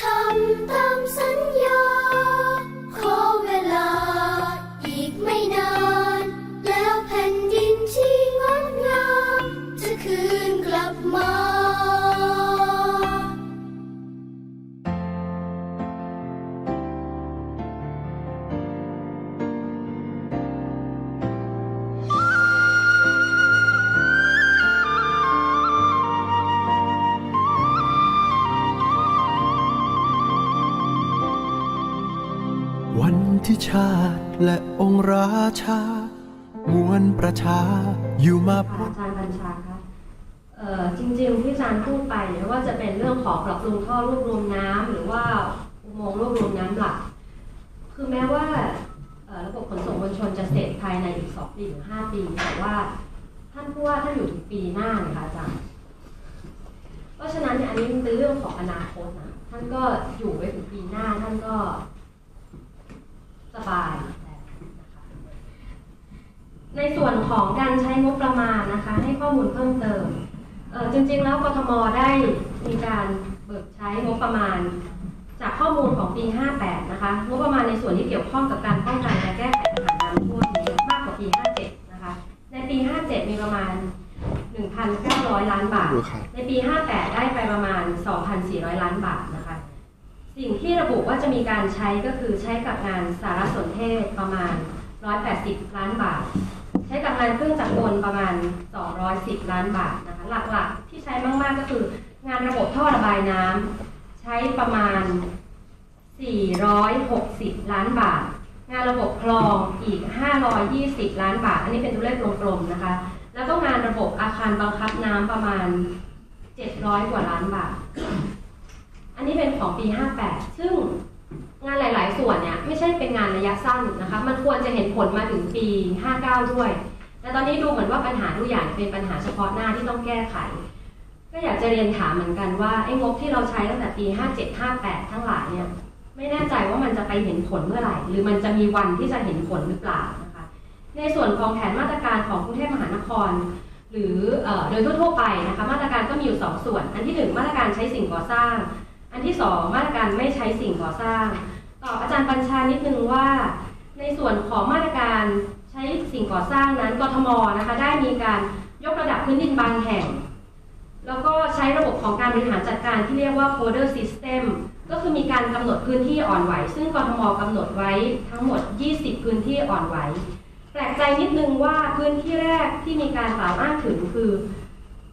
ทำตามสัญญา และองค์ราชามวลประชาอยู่มาพค่ะอาจารย์บัญชาคะเอ่อจริงๆที่อาจารย์พูดไปเนี่ว่าจะเป็นเรื่องของปรับปรุงท่อรวบรวมน้ำหรือว่าอุโมงค์รวบรวมน้ำหลัก คือแม้ว่าเอ่อระบบขนส่งมวลชนจะเสร็จภายในอีกสองปีหรือห้าปี แต่ว่าท่านผู้ว่าท่านอยู่ถึงปีหน้าเลยค่ะอาจารย์ เพราะฉะนั้นเนี่ยอันนี้มันเป็นเรื่องของอนาคตนะท่านก็อยู่ไปถึงปีหน้าท่านก็สบาย ในส่วนของการใช้งบประมาณนะคะ ให้ข้อมูลเพิ่มเติมเอ่อจริงๆแล้วกทมได้มีการเบิกใช้งบประมาณ จากข้อมูลของปี 58 นะคะงบประมาณในส่วนที่เกี่ยวข้องกับการป้องกันและแก้ไขปัญหาน้ำท่วมเนี่ยมากกว่าปี 57 นะคะ ในปี 57 มีประมาณ 1,900 ล้านบาท ในปี 58 ได้ไปประมาณ 2,400 ล้านบาทนะคะ สิ่งที่ระบุว่าจะมีการใช้ก็คือใช้กับงานสารสนเทศประมาณ 180 ล้านบาทใช้กับงานเครื่องจักรกลประมาณ 210 ล้านบาทนะคะหลักๆ ที่ใช้มากๆก็คือ งานระบบท่อระบายน้ำใช้ประมาณ 460 ล้านบาท งานระบบคลองอีก 520 ล้านบาท อันนี้เป็นตัวเลขกลมๆนะคะ แล้วก็งานระบบอาคารบังคับน้ำประมาณ 700 กว่าล้านบาท อันนี้เป็นของปี 58 ซึ่ง งานหลาย ๆ ส่วนเนี่ยไม่ใช่เป็นงานระยะสั้นนะคะ มันควรจะเห็นผลมาถึงปี 59 ด้วย แต่ตอนนี้ดูเหมือนว่าปัญหาทุกอย่างเป็นปัญหาเฉพาะหน้าที่ต้องแก้ไข ก็อยากจะเรียนถามเหมือนกันว่าไอ้งบที่เราใช้ตั้งแต่ปี 57 58 ทั้งหลายเนี่ยไม่แน่ใจว่ามันจะไปเห็นผลเมื่อไหร่ หรือมันจะมีวันที่จะเห็นผลหรือเปล่านะคะ ในส่วนของแผนมาตรการของกรุงเทพมหานคร หรือโดยทั่วๆไปนะคะมาตรการก็มีอยู่สองส่วน อันที่หนึ่งมาตรการใช้สิ่งก่อสร้างอันที่สองมาตรการไม่ใช้สิ่งก่อสร้าง ตอบอาจารย์ปัญชานิดนึงว่า ในส่วนของมาตรการใช้สิ่งก่อสร้างนั้นกทมนะคะได้มีการยกระดับพื้นดินบางแห่ง แล้วก็ใช้ระบบของการบริหารจัดการที่เรียกว่า folder system ก็คือมีการกำหนดพื้นที่อ่อนไหว ซึ่งกทมกำหนดไว้ทั้งหมด 20 พื้นที่อ่อนไหว แปลกใจนิดนึงว่าพื้นที่แรกที่มีการกล่าวอ้างถึงคือ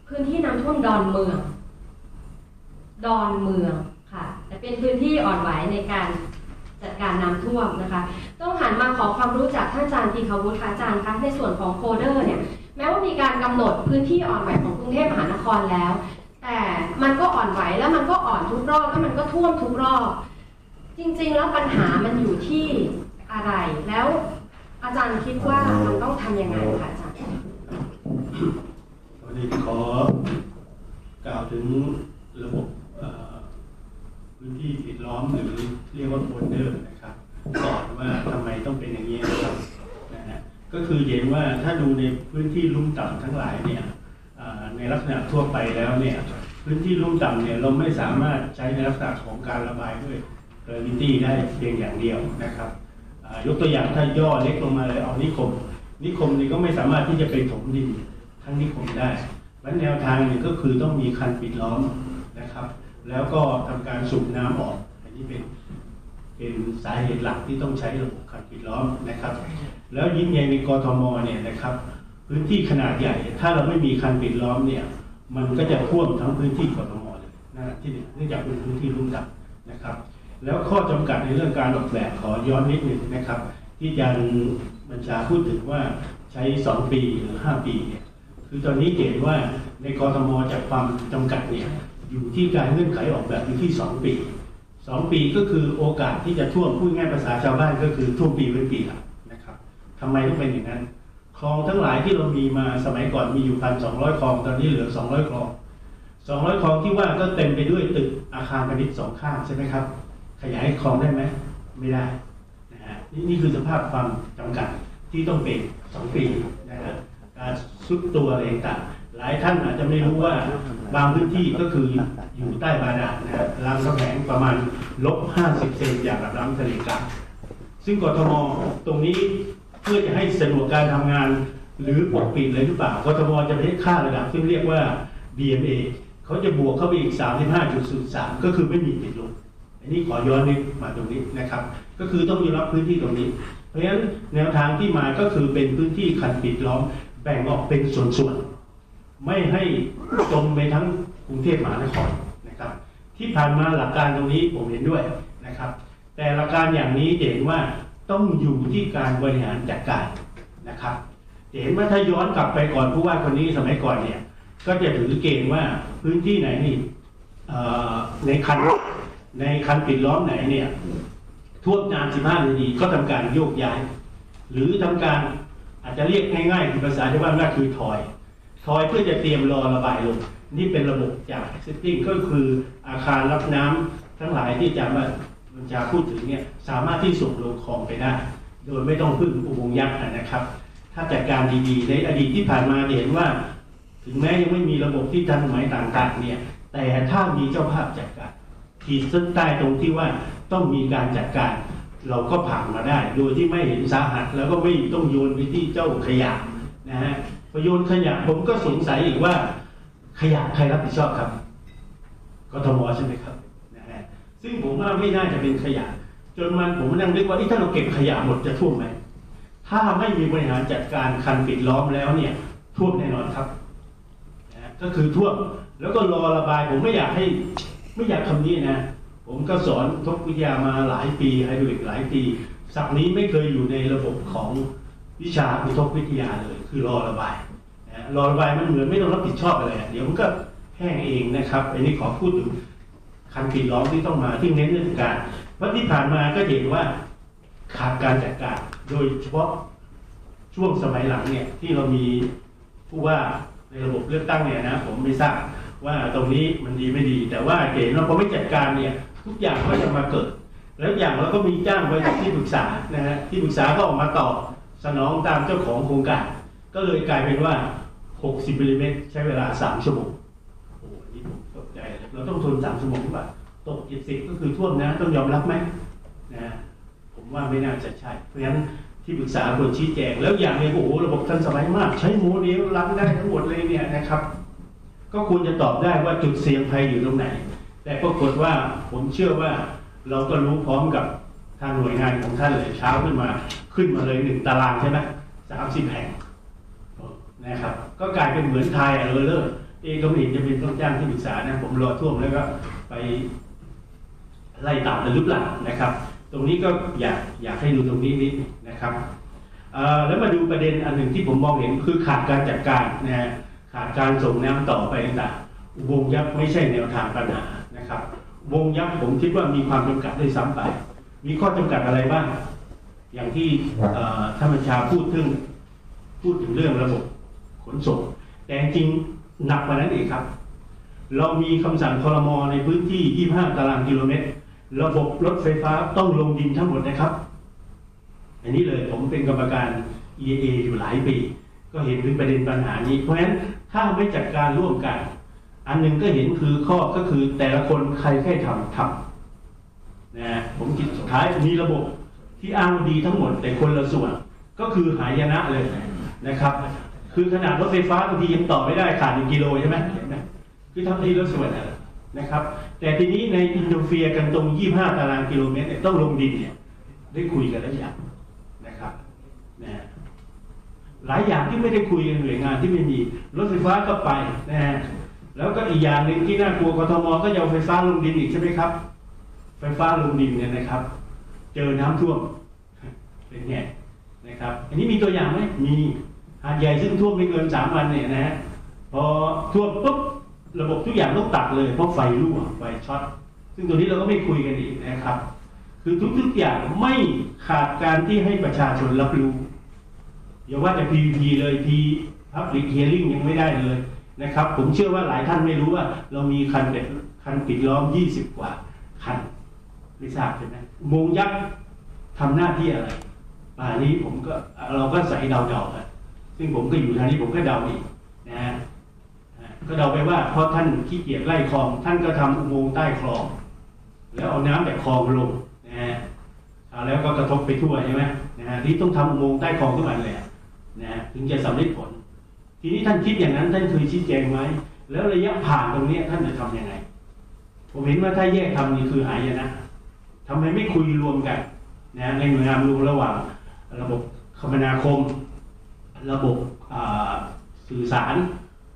พื้นที่น้ำท่วมดอนเมือง ดอนเมืองค่ะแต่เป็นพื้นที่อ่อนไหวในการ จัดการน้ำท่วมนะคะ ต้องหันมาขอความรู้จากท่านอาจารย์ทีคาวุฒิคะอาจารย์คะในส่วนของโคเดอร์เนี่ยแม้ว่ามีการกำหนดพื้นที่อ่อนไหวของกรุงเทพมหานครแล้ว แต่มันก็อ่อนไหวแล้วมันก็อ่อนทุกรอบแล้วมันก็ท่วมทุกรอบ จริงๆ แล้วปัญหามันอยู่ที่อะไรแล้วอาจารย์คิดว่ามันต้องทำยังไงคะอาจารย์วันนี้ขอกล่าวถึงระบบ พื้นที่ปิดล้อมหรือเรียกว่าโบนเดอร์นะครับก่อนว่าทำไมต้องเป็นอย่างนี้นะครับนะฮะก็คือเห็นว่าถ้าดูในพื้นที่ลุ่มต่ำทั้งหลายเนี่ยในลักษณะทั่วไปแล้วเนี่ยพื้นที่ลุ่มต่ำเนี่ยเราไม่สามารถใช้ในลักษณะของการระบายด้วยเกรวิตี้ได้เพียงอย่างเดียวนะครับยกตัวอย่างถ้าย่อเล็กลงมาเลยเอานิคม นิคมนี่ก็ไม่สามารถที่จะไปถมดินทั้งนิคมได้และแนวทางหนึ่งก็คือต้องมีคันปิดล้อม แล้วก็ทำการสูบน้ำออก อันนี้เป็นเป็นสาเหตุหลักที่ต้องใช้ระบบคันปิดล้อมนะครับ แล้วยิ่งใหญ่ในกรทมเนี่ยนะครับ พื้นที่ขนาดใหญ่ ถ้าเราไม่มีคันปิดล้อมเนี่ย มันก็จะท่วมทั้งพื้นที่กรทมเลยนะที่เนื่องจากเป็นพื้นที่รุ่มต่ำนะครับ แล้วข้อจำกัดในเรื่องการออกแบบขอย้อนนิดหนึ่งนะครับ ที่อาจารย์บัญชาพูดถึงว่าใช้ 2 ปีหรือ 5 ปีเนี่ยคือตอนนี้เห็นว่าในกรทมจากความจำกัดเนี่ย อยู่ที่การเงื่อนไขออกแบบอยู่ที่ 2 ปี 2 ปีก็คือโอกาสที่จะท่วมพูดง่ายภาษาชาวบ้านก็คือท่วมปีเป็นปีละนะครับทำไมต้องเป็นอย่างนั้นคลองทั้งหลายที่เรามีมาสมัยก่อนมีอยู่พันสองร้อยคลองตอนนี้เหลือ200คลอง200คลองที่ว่าก็เต็มไปด้วยตึกอาคารพาณิชย์สองข้างใช่ไหมครับ ขยายคลองได้ไหมไม่ได้นะฮะนี่นี่คือสภาพความจำกัดที่ต้องเป็น2ปีนะฮะการซุดตัวอะไรต่าง หลายท่านอาจจะไม่รู้ว่าบางพื้นที่ก็คืออยู่ใต้บาดาลนะครับรามคำแหงประมาณลบ50เซนจากระดับน้ำทะเลกลางซึ่งกทมตรงนี้เพื่อจะให้สะดวกการทำงาน หรือปกปิดเลยหรือเปล่ากทมจะไปให้ค่าระดับซึ่งเรียกว่า BMA เขาจะบวกเข้าไปอีก 35.03 ก็คือไม่มีติดลบอันนี้ขอย้อนนิดมาตรงนี้นะครับ ก็คือต้องยอมรับพื้นที่ตรงนี้ เพราะฉะนั้นแนวทางที่มาก็คือเป็นพื้นที่คันปิดล้อมแบ่งออกเป็นส่วนๆ ไม่ให้จมไปทั้งกรุงเทพมหานครนะครับ ที่ผ่านมาหลักการตรงนี้ผมเห็นด้วยนะครับ แต่หลักการอย่างนี้เห็นว่าต้องอยู่ที่การบริหารจัดการนะครับเห็นว่าถ้าย้อนกลับไปก่อนผู้ว่าคนนี้สมัยก่อนเนี่ย ก็จะถือเกณฑ์ว่าพื้นที่ไหนนี่ในคันในคันปิดล้อมไหนเนี่ยท่วมนาน15นาทีก็ทำการโยกย้าย หรือทำการอาจจะเรียกง่ายๆคือภาษาชาวบ้านว่าคือถอย ถอยเพื่อจะเตรียมรอระบายลงนี่เป็นระบบจาก existing ก็คืออาคารรับน้ำทั้งหลายที่อาจารย์บัญชาพูดถึงเนี่ยสามารถที่ส่งลงคลองไปได้ โดยไม่ต้องพึ่งอุโมงค์ยักษ์นะครับ ถ้าจัดการดีๆ ในอดีตที่ผ่านมาเห็นว่า ถึงแม้ยังไม่มีระบบที่ทันสมัยต่างๆเนี่ยแต่ถ้ามีเจ้าภาพจัดการขีดเส้นใต้ตรงที่ว่าต้องมีการจัดการเราก็ผ่านมาได้ โดยที่ไม่เห็นสาหัสแล้วก็ไม่ต้องโยนไปที่เจ้าขยะนะฮะ พอโยนขยะผมก็สงสัยอีกว่า ขยะใครรับผิดชอบครับกทมใช่ไหมครับนะฮะซึ่งผมว่าไม่น่าจะเป็นขยะ จนมันผมนั่งนึกว่าถ้าเราเก็บขยะหมดจะท่วมไหมถ้าไม่มีบริหารจัดการคันปิดล้อมแล้วเนี่ยท่วมแน่นอนครับนะก็คือท่วมแล้วก็รอระบายผมไม่อยากให้ไม่อยากคำนี้นะ ผมก็สอนทบวิทยามาหลายปีไฮดรอลิกหลายปีศัพท์นี้ไม่เคยอยู่ในระบบของวิชาอุทกวิทยาเลย คือรอระบายนะรอระบายมันเหมือนไม่ต้องรับผิดชอบอะไรเดี๋ยวมันก็แห้งเองนะครับ อันนี้ขอพูดถึงคันปิดล้อมที่ต้องมาที่เน้นเรื่องการเพราะที่ผ่านมาก็เห็นว่าขาดการจัดการ โดยเฉพาะช่วงสมัยหลังเนี่ยที่เรามีผู้ว่าในระบบเลือกตั้งเนี่ยนะผมไม่ทราบว่าตรงนี้มันดีไม่ดี แต่ว่าเห็นว่าพอไม่จัดการเนี่ยทุกอย่างก็จะมาเกิด แล้วอย่างเราก็มีจ้างบริษัทที่ปรึกษานะฮะที่ปรึกษาก็ออกมาตอบสนองตามเจ้าของโครงการ ก็เลยกลายเป็นว่า 60มิลลิเมตรใช้เวลา 3 ชั่วโมงโอ้โหนี่ผมตกใจเลยเราต้องทน 3 ชั่วโมงหรือเปล่าตก70ก็คือท่วมนะต้องยอมรับไหมนะผมว่าไม่น่าจะใช่ เพราะฉะนั้นที่ปรึกษาควรชี้แจง แล้วอย่างหนึงโอ้โหระบบทันสมัยมาก ใช้โมเดลรับได้ทั้งหมดเลยเนี่ยนะครับ ก็ควรจะตอบได้ว่าจุดเสี่ยงภัยอยู่ตรงไหน แต่ปรากฏว่าผมเชื่อว่าเราก็รู้พร้อมกับทางหน่วยงานของท่านเลยเช้าขึ้นมา ขึ้นมาเลยหนึ่งตารางใช่ไหมสามสิบแห่ง นะครับ ก็กลายเป็นเหมือนไทยเออเลอร์เองก็ไม่เห็นจะเป็นต้องจ้างที่ปรึกษานะผมรอท่วมแล้วก็ไปไล่ตามกันหรือเปล่านะครับ ตรงนี้ก็อยากอยากให้ดูตรงนี้นิดนะครับแล้วมาดูประเด็นอันหนึ่งที่ผมมองเห็นคือขาดการจัดการนะฮะขาดการส่งน้ำต่อไปต่างวงยักษ์ไม่ใช่แนวทางปัญหานะครับ วงยักษ์ผมคิดว่ามีความจำกัดด้วยซ้ำไป มีข้อจำกัดอะไรบ้าง อย่างที่ท่านบัญชาพูดถึงพูดถึงเรื่องระบบ นส่ง แต่จริงหนักกว่านั้นอีกครับ เรามีคำสั่งคอรมอในพื้นที่ 25 ตารางกิโลเมตร ระบบรถไฟฟ้าต้องลงดินทั้งหมดนะครับ อันนี้เลยผมเป็นกรรมการ EA อยู่หลายปี ก็เห็นถึงประเด็นปัญหานี้ เพราะฉะนั้นถ้าไม่จัดการร่วมกัน อันหนึ่งก็เห็นคือข้อก็คือแต่ละคนใครแค่ทำทำนะฮะผมคิดสุดท้ายมีระบบที่อ้างว่าดีทั้งหมดแต่คนละส่วนก็คือหายนะเลยนะครับ คือขนาดรถไฟฟ้าบางทียังต่อไม่ได้ขาดหนึ่งกิโลใช่ไหมเห็นไหมคือทำทีละส่วนนะครับ แต่ทีนี้ในอินโดเฟียกันตรง 25 ตารางกิโลเมตรต้องลงดินเนี่ยได้คุยกันแล้วอย่างนะครับนะหลายอย่างที่ไม่ได้คุยกันหน่วยงานที่ไม่มีรถไฟฟ้าก็ไปนะฮะแล้วก็อีกอย่างหนึ่งที่น่ากลัวกทมก็จะเอาไฟฟ้าลงดินอีกใช่ไหมครับ ไฟฟ้าลงดินเนี่ยนะครับ เจอน้ำท่วมเป็นไงนะครับ อันนี้มีตัวอย่างไหมมี หาดใหญ่ซึ่งท่วมไม่เกินสามวันเนี่ยนะฮะพอท่วมปุ๊บระบบทุกอย่างต้องตัดเลยเพราะไฟรั่วไฟช็อตซึ่งตัวนี้เราก็ไม่คุยกันอีกนะครับ คือทุกๆอย่างไม่ขาดการที่ให้ประชาชนรับรู้อย่าว่าแต่ PVP เลย P Public Hearing ยังไม่ได้เลยนะครับ ผมเชื่อว่าหลายท่านไม่รู้ว่า เรามีคันเป็ดคันปิดล้อม 20 กว่า คันไม่ทราบใช่ไหมมงยักษ์ทำหน้าที่อะไรป่านนี้ผมก็เราก็ใส่เดาๆกัน ซึ่งผมก็อยู่ทางนี้ผมก็เดาอีกนะฮะก็เดาไปว่าเพราะท่านขี้เกียจไล่คลอง ท่านก็ทำอุโมงค์ใต้คลอง แล้วเอาน้ำจากคลองลงนะฮะแล้วก็กระทบไปทั่วใช่ไหมนะฮะที่ต้องทำอุโมงค์ใต้คลองทุกวันเลยอะนะฮะถึงจะสำเร็จผล ทีนี้ท่านคิดอย่างนั้น ท่านเคยชี้แจงไหมแล้วระยะผ่านตรงนี้ท่านจะทำยังไง ผมเห็นว่าถ้าแยกทำนี่คือหายนะทำไมไม่คุยรวมกันนะในหน่วยงานรวมระหว่าง ระบบคมนาคม ระบบสื่อสาร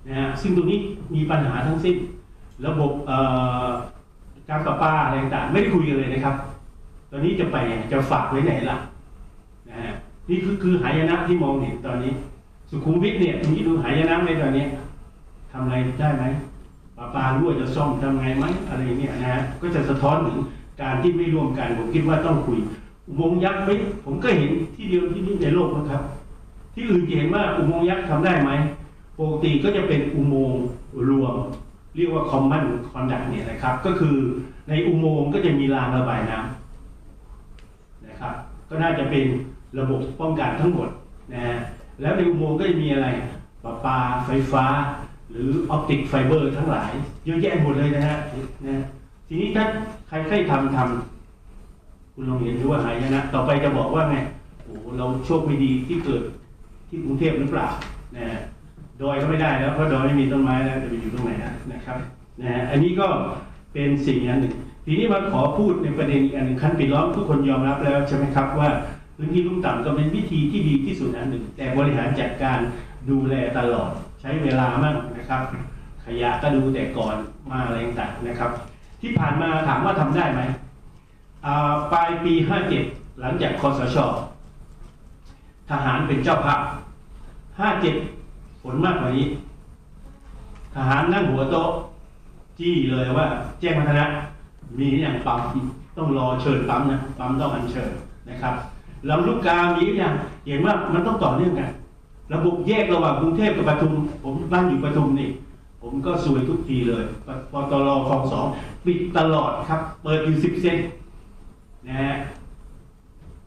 นะฮะซึ่งตรงนี้มีปัญหาทั้งสิ้น ระบบการประปาอะไรต่างๆไม่ได้คุยกันเลยนะครับ ตอนนี้จะไปจะฝากไว้ไหนล่ะนะฮะนี่คือคือหายนะที่มองเห็นตอนนี้ สุขุมวิทเนี่ยตรงนี้ดูหายนะในตอนนี้ทำอะไรได้ไหมประปารั่วจะซ่อมทำไงไหมอะไรเนี่ยนะฮะก็จะสะท้อนถึงการที่ไม่ร่วมกันผมคิดว่าต้องคุยอุโมงค์ยักษ์ไม่ผมก็เห็นที่เดียวที่นี่ในโลกนะครับ ที่อื่นจะเห็นว่าอุโมงค์ยักษ์ทำได้ไหมปกติก็จะเป็นอุโมงค์รวม เรียกว่า common conduct เนี่ยนะครับ ก็คือในอุโมงค์ก็จะมีรางระบายน้ำนะครับ ก็น่าจะเป็นระบบป้องกันทั้งหมดนะฮะแล้วในอุโมงค์ก็จะมีอะไรประปาไฟฟ้า หรือออปติกไฟเบอร์ทั้งหลาย เยอะแยะหมดเลยนะฮะนะทีนี้ถ้าใครใครทำทำคุณลองเห็นดูว่าหายนะ ต่อไปจะบอกว่าไงโอ้เราโชคไม่ดีที่เกิด ที่กรุงเทพหรือเปล่านะฮะดอยก็ไม่ได้แล้วเพราะดอยไม่มีต้นไม้แล้วจะไปอยู่ตรงไหนนะนะครับนะฮะอันนี้ก็เป็นสิ่งอันหนึ่ง ทีนี้มาขอพูดในประเด็นอีกอันหนึ่งคันปิดล้อมทุกคนยอมรับแล้วใช่ไหมครับว่าพื้นที่ลุ่มต่ำก็เป็นวิธีที่ดีที่สุดอันหนึ่ง แต่บริหารจัดการดูแลตลอดใช้เวลามากนะครับ ขยะก็ดูแต่ก่อนมาอะไรต่างนะครับ ที่ผ่านมาถามว่าทำได้ไหมอ่าปลายปี 57 หลังจากคอสชทหารเป็นเจ้าภาพ 57ผลมากกว่านี้ ทหารนั่งหัวโต๊ะ จี้เลยว่า แจ้งวัฒนะมีอย่างปั๊มต้องรอเชิญปั๊มนะปั๊มต้องอัญเชิญนะครับลำลูกกามีอยังเห็นว่ามันต้องต่อเนื่องกัน ระบบแยกระหว่างกรุงเทพกับปทุม ผมบ้านอยู่ปทุมนี่ ผมก็สวยทุกทีเลยปปตรคลองสองปิดตลอดครับ เปิดอยู่สิบเซนนะฮะ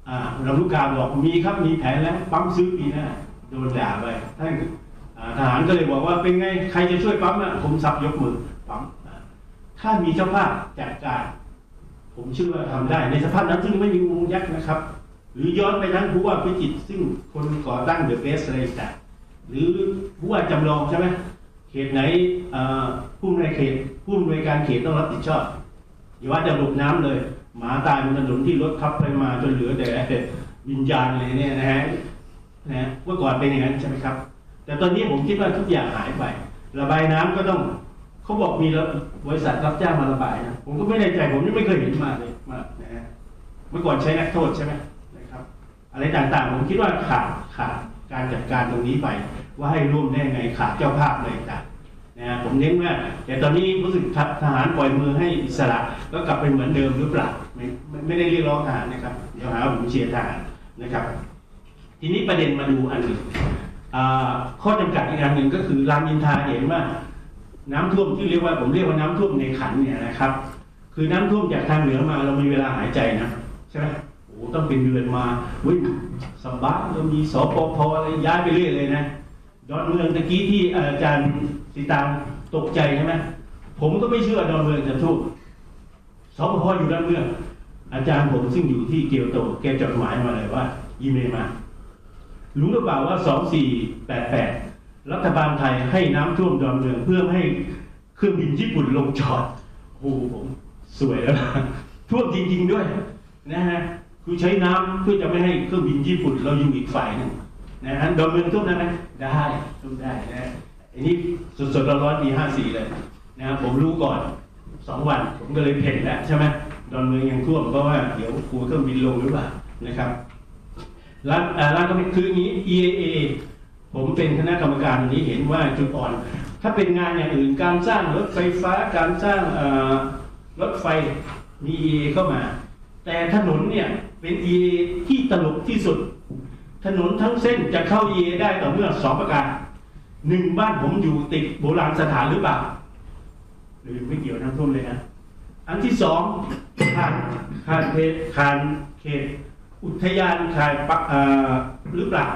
อ่าเราลูกกาบอกมีครับมีแผนแล้วปั๊มซื้อปีหน้า โดนด่าไปท่านทหารก็เลยบอกว่าเป็นไงใครจะช่วยปั๊มอะผมสับยกมือปั๊มถ้ามีเจ้าภาพจัดการ ผมเชื่อว่าทำได้ในสภาพนั้นซึ่งไม่มีมงค์ยักษ์นะครับ หรือย้อนไปทั้งผู้ว่าพิจิตรซึ่งคนก่อตั้งเดอะเบสอะไรต่างหรือผู้ว่าจำลองใช่ไหมเขตไหนผู้ในวยเขตผู้ในวยการเขตต้องรับผิดชอบอย่าว่าจะหลบน้ำเลย หมาตายบนถนนที่รถขับไปมาจนเหลือแต่วิญญาณเลยเนี่ยนะฮะ นะเมื่อก่อนเป็นอย่างนั้นใช่ไหมครับ แต่ตอนนี้ผมคิดว่าทุกอย่างหายไประบายน้ำก็ต้องเขาบอกมีบริษัทรับจ้างมาระบายนะผมก็ไม่แน่ใจผมยังไม่เคยเห็นมาเลยมานะฮะเมื่อก่อนใช้นักโทษใช่ไหมนะครับ อะไรต่างๆ ผมคิดว่าขาดขาดการจัดการตรงนี้ไป ว่าให้ร่วมได้ไงขาดเจ้าภาพอะไรต่างนะฮะผมเน้นว่าแต่ตอนนี้รู้สึกทหารปล่อยมือให้อิสระก็กลับไปเหมือนเดิมหรือเปล่าไม่ไม่ไม่ได้เรียกร้องทหารนะครับเดี๋ยวหาว่าผมเชียร์ทหารนะครับ ทีนี้ประเด็นมาดูอันหนึ่งข้อจำกัดอีกอันหนึ่งก็คือรามอินทาเห็นว่า น้ำท่วมที่เรียกว่าผมเรียกว่าน้ำท่วมในขันเนี่ยนะครับ คือน้ำท่วมจากทางเหนือมาเรามีเวลาหายใจนะใช่ไหมโอ้ต้องเป็นเดือนมาเว้ยสบัติเรามีสปพอะไรย้ายไปเรื่อยเลยนะดอนเมืองตะกี้ที่อาจารย์สีตางตกใจใช่ไหมผมก็ไม่เชื่อดอนเมืองจะท่วมสปพอยู่ดอนเมือง อาจารย์ผมซึ่งอยู่ที่เกียวโตแกจดหมายมาเลยว่าอีเมลมา รู้หรือเปล่าว่า 2488 รัฐบาลไทยให้น้ำท่วมดอนเมืองเพื่อให้เครื่องบินญี่ปุ่นลงจอดโอ้โหผมสวยแล้วนะท่วมจริง ๆ ด้วยนะฮะคือใช้น้ำเพื่อจะไม่ให้เครื่องบินญี่ปุ่นเราอยู่อีกฝ่ายหนึ่งนะฮะดอนเมืองท่วมได้ไหมได้ท่วมได้นะอันนี้สดๆร้อนๆปี54 เลยนะผมรู้ก่อนสองวันผมก็เลยเพ่นแล้วใช่ไหมดอนเมืองยังท่วมเพราะว่าเดี๋ยวกลัวเครื่องบินลงหรือเปล่านะครับ ร้านร้านก็คืออย่างนี้ EAA ผมเป็นคณะกรรมการนี้เห็นว่าจุดอ่อน ถ้าเป็นงานอย่างอื่นการสร้างรถไฟฟ้าการสร้างรถไฟมี EAA เข้ามา แต่ถนนเนี่ยเป็น EAA ที่ตลกที่สุด ถนนทั้งเส้นจะเข้า EAA ได้ต่อเมื่อสองประการหนึ่งบ้านผมอยู่ติดโบราณสถานหรือเปล่าหรือไม่เกี่ยวน้ำท่วมเลยนะอันที่สองผ่านผ่านเขตผ่านเขต อุทยานขายปะเอ่อหรือเปล่า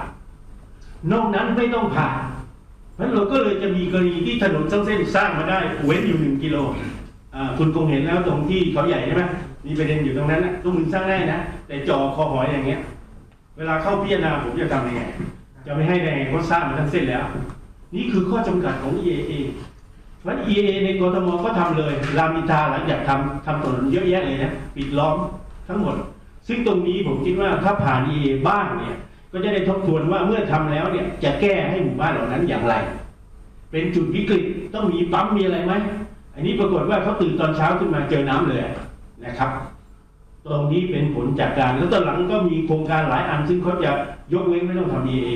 นอกนั้นไม่ต้องผ่านเพราะฉะนั้นเราก็เลยจะมีกรณีที่ถนนทั้งเส้นสร้างมาได้เว้นอยู่หนึ่งกิโลอ่าคุณคงเห็นแล้วตรงที่เขาใหญ่ใช่ไหมมีประเด็นอยู่ตรงนั้นนะตรงมึงสร้างได้นะแต่จอคอหอยอย่างเงี้ย เวลาเข้าพิจารณาผมจะทำยังไงจะไม่ให้ได้ไงเพราสร้างมาทั้งเส้นแล้ว นี่คือข้อจำกัดของ EAA เพราะ EAA ในกรทมก็ทำเลย รามินทาหลังจากทำทำถนนเยอะแยะเลยนะปิดล้อมทั้งหมด ซึ่งตรงนี้ผมคิดว่าถ้าผ่าน EAA บ้างเนี่ยก็จะได้ทบทวนว่าเมื่อทำแล้วเนี่ยจะแก้ให้หมู่บ้านเหล่านั้นอย่างไร เป็นจุดวิกฤตต้องมีปั๊มมีอะไรไหมอันนี้ปรากฏว่าเขาตื่นตอนเช้าขึ้นมาเจอน้ำเลยนะครับ ตรงนี้เป็นผลจากการแล้วตอนหลังก็มีโครงการหลายอันซึ่งเขาจะยกเว้นไม่ต้องทำ EA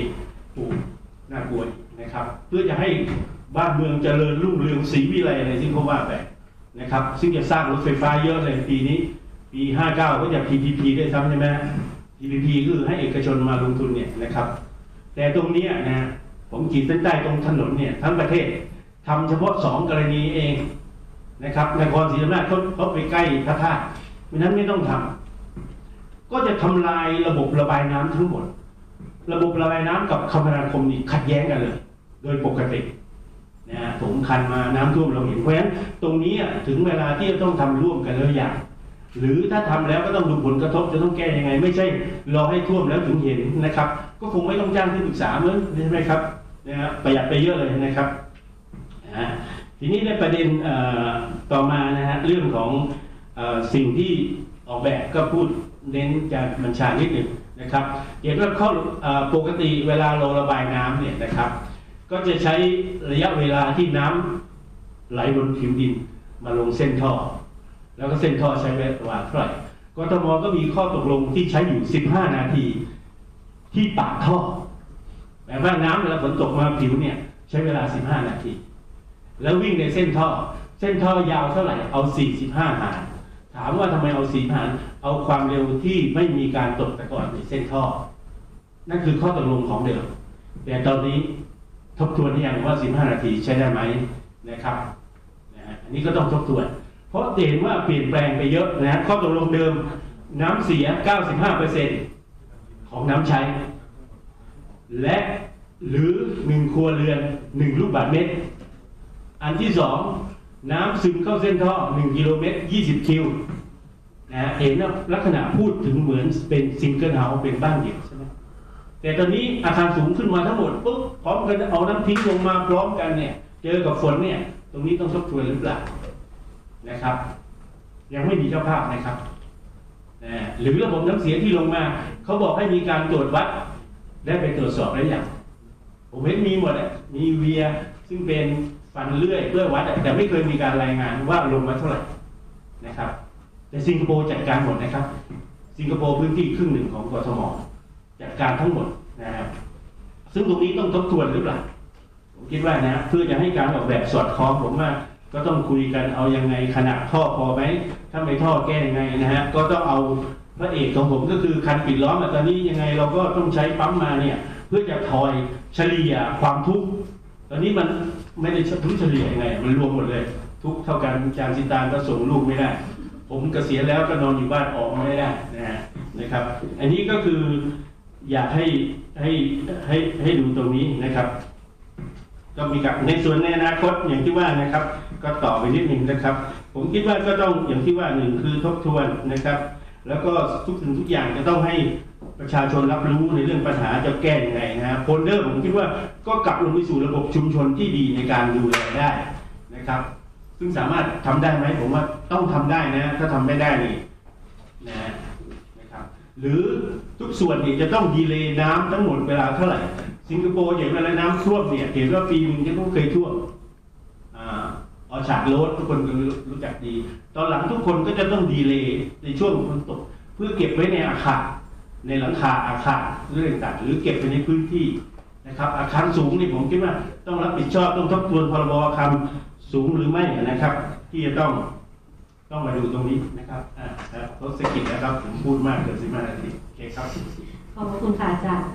โอ้น่ากลัวนะครับ เพื่อจะให้บ้านเมืองเจริญรุ่งเรืองศรีวิไลอะไรที่เขาว่าไปนะครับ ซึ่งจะสร้างรถไฟฟ้าเยอะเลยปีนี้ ปี59ก็จะ PPP ได้วยซ้ำใช่ไหม PPP คือให้เอกชนมาลงทุนเนี่ยนะครับ แต่ตรงนี้นะผมขีดเส้นใต้ตรงถนนเนี่ยทั้งประเทศทำเฉพาะสองกรณีเองนะครับนครศรีธรรมราชเขาเขาไปใกล้พระธาตุเพราะนั้นไม่ต้องทำก็จะทำลายระบบระบายน้ำทั้งหมด ระบบระบายน้ำกับคมนาคมนี่ขัดแย้งกันเลย โดยปกตินะฮะถมคันมาน้ำท่วมเราเห็นเพราะฉะนั้นตรงนี้ถึงเวลาที่จะต้องทำร่วมกันแล้วอย่าง หรือถ้าทำแล้วก็ต้องดูผลกระทบจะต้องแก้ยังไง ไม่ใช่รอให้ท่วมแล้วถึงเห็นนะครับ ก็คงไม่ต้องจ้างที่ปรึกษาเหมือนใช่ไหมครับนะฮะประหยัดไปเยอะเลยนะครับทีนี้ในประเด็นต่อมานะฮะเรื่องของอสิ่งที่ออกแบบก็พูดเน้นจากบัญชานิดหนึ่งนะครับเห็นว่าข้อเอ่อปกติเวลาเราระบายน้ำเนี่ยนะครับ ก็จะใช้ระยะเวลาที่น้ำไหลบนผิวดินมาลงเส้นท่อ แล้วก็เส้นท่อใช้เวลาเท่าไหร่กทมก็มีข้อตกลงที่ใช้อยู่ 15 นาที ที่ปากท่อแบบว่าน้ำเวลาฝนตกมาผิวเนี่ย ใช้เวลา 15 นาที แล้ววิ่งในเส้นท่อ เส้นท่อยาวเท่าไหร่เอา 45 หาร ถามว่าทำไมเอา4หารเอาความเร็วที่ไม่มีการตกตะกอนในเส้นท่อ นั่นคือข้อตกลงของเดิมแต่ตอนนี้ทบทวนหรือยังว่า 15 นาทีใช้ได้ไหมนะครับอันนี้ก็ต้องทบทวน ราะเห็นว่าเปลี่ยนแปลงไปเยอะนะข้อตกลงเดิมน้ำเสีย 95%ของน้ำใช้ และหรือหนึ่งครัวเรือนหนึ่งลูกบาศก์เมตร อันที่สองน้ำซึมเข้าเส้นท่อ 1 กิโลเมตร 20 คิวนะเห็นว่าลักษณะพูดถึงเหมือนเป็นซิงเกิลเฮาส์เป็นบ้านเดี่ยวใช่ไหมแต่ตอนนี้อาคารสูงขึ้นมาทั้งหมดปุ๊บพร้อมกันเอาน้ำทิ้งลงมาพร้อมกันเนี่ย เจอกับฝนเนี่ย ตรงนี้ต้องทบทวนหรือเปล่า นะครับ ยังไม่มีเจ้าภาพนะครับหรือระบบน้ำเสียที่ลงมาเขาบอกให้มีการตรวจวัดได้ไปตรวจสอบแล้วอย่างผมเห็นมีหมดอะมีเวียซึ่งเป็นฟันเลื่อยเพื่อวัดแต่ไม่เคยมีการรายงานว่าลงมาเท่าไหร่นะครับ แต่สิงคโปร์จัดการหมดนะครับ สิงคโปร์พื้นที่ครึ่งหนึ่งของกทมจัดการทั้งหมดนะครับซึ่งตรงนี้ต้องทบทวนหรือเปล่าผมคิดว่านะเพื่อจะให้การออกแบบสอดคล้องผมว่า ก็ต้องคุยกันเอายังไงขนาดท่อพอไหมถ้าไม่ท่อแก้ยังไงนะฮะก็ต้องเอาพระเอกของผมก็คือคันปิดล้อมตอนนี้ยังไงเราก็ต้องใช้ปั๊มมาเนี่ยเพื่อจะทอยเฉลี่ยความทุกข์ตอนนี้มันไม่ได้ทุกเฉลี่ยยังไง มันรวมหมดเลย ทุกเท่ากันจารย์สิตางก็ส่งลูกไม่ได้ ผมเกษียณแล้วก็นอนอยู่บ้านออกมไม่ได้นะฮะนะครับ อันนี้ก็คืออยากให้ให้ให้ให้ดูตรงนี้นะครับ ก็มีกับในส่วนในอนาคตอย่างที่ว่านะครับ ก็ต่อไปนิดหนึ่งนะครับ ผมคิดว่าก็ต้องอย่างที่ว่าหนึ่งคือทบทวนนะครับ แล้วก็ทุกสิ่งทุกอย่างจะต้องให้ประชาชนรับรู้ในเรื่องปัญหาจะแก้ยังไงนะฮะโพลเดอร์ผมคิดว่าก็กลับลงไปสู่ระบบชุมชนที่ดีในการดูแลได้นะครับ ซึ่งสามารถทำได้ไหมผมว่าต้องทำได้นะ ถ้าทำไม่ได้นี่นะนะครับ หรือทุกส่วนเนี่ยจะต้องดีเลยน้ำทั้งหมดเวลาเท่าไหร่ สิงคโปร์อย่างเวลาน้ำท่วมเนี่ยเห็นว่าปีนึงที่เขาเคยท่วม ออชาร์ดโรดทุกคนก็รู้จักดี ตอนหลังทุกคนก็จะต้องดีเลย์ในช่วงฝนตก เพื่อเก็บไว้ในอาคารในหลังคาอาคารเรื่องต่างๆหรือเก็บไว้ในพื้นที่นะครับ อาคารสูงนี่ผมคิดว่าต้องรับผิดชอบต้องทบทวนพรบอาคารสูงหรือไม่นะครับ ที่จะต้องต้องมาดูตรงนี้นะครับอ่าครับรถสกิดนะครับผมพูดมากเกินสิบห้านาทีโอเคครับขอบคุณค่ะอาจารย์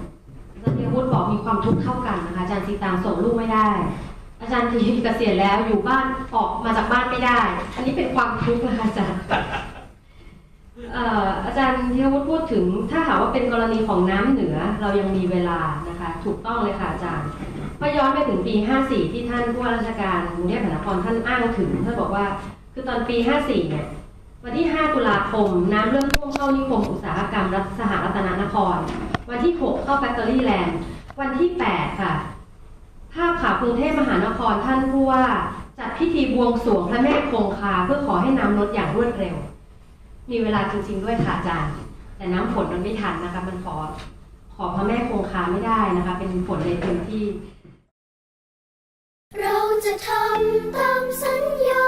อาจารย์วุฒิบอกมีความทุกข์เท่ากันนะคะอาจารย์สีตางส่งลูกไม่ได้ อาจารย์ทีเกษียณแล้วอยู่บ้านออกมาจากบ้านไม่ได้ อันนี้เป็นความทุกข์นะคะอาจารย์เอ่ออาจารย์ธีรวุฒิพูดถึง ถ้าหากว่าเป็นกรณีของน้ำเหนือเรายังมีเวลานะคะ ถูกต้องเลยค่ะอาจารย์ก็ย้อนไปถึงปี 54 ที่ท่านผู้ว่าราชการกรุงเทพมหานครท่านอ้างถึงท่านบอกว่า คือตอนปี 54 เนี่ยวันที่ 5 ตุลาคม น้ำเริ่มท่วมเข้านิคมอุตสาหกรรมรัฐสหรัตนนคร วันที่ 6 เข้าแฟคทอรี่แลนด์ วันที่ 8 ค่ะ ภาพข่าวกรุงเทพมหานครท่านผู้ว่า จัดพิธีบวงสรวงพระแม่คงคาเพื่อขอให้น้ำลดอย่างรวดเร็ว มีเวลาจริง ๆ ด้วยค่ะอาจารย์ แต่น้ำฝนมันไม่ทันนะคะ มันขอขอพระแม่คงคาไม่ได้นะคะ เป็นฝนในพื้นที่ เราจะทำตามสัญญา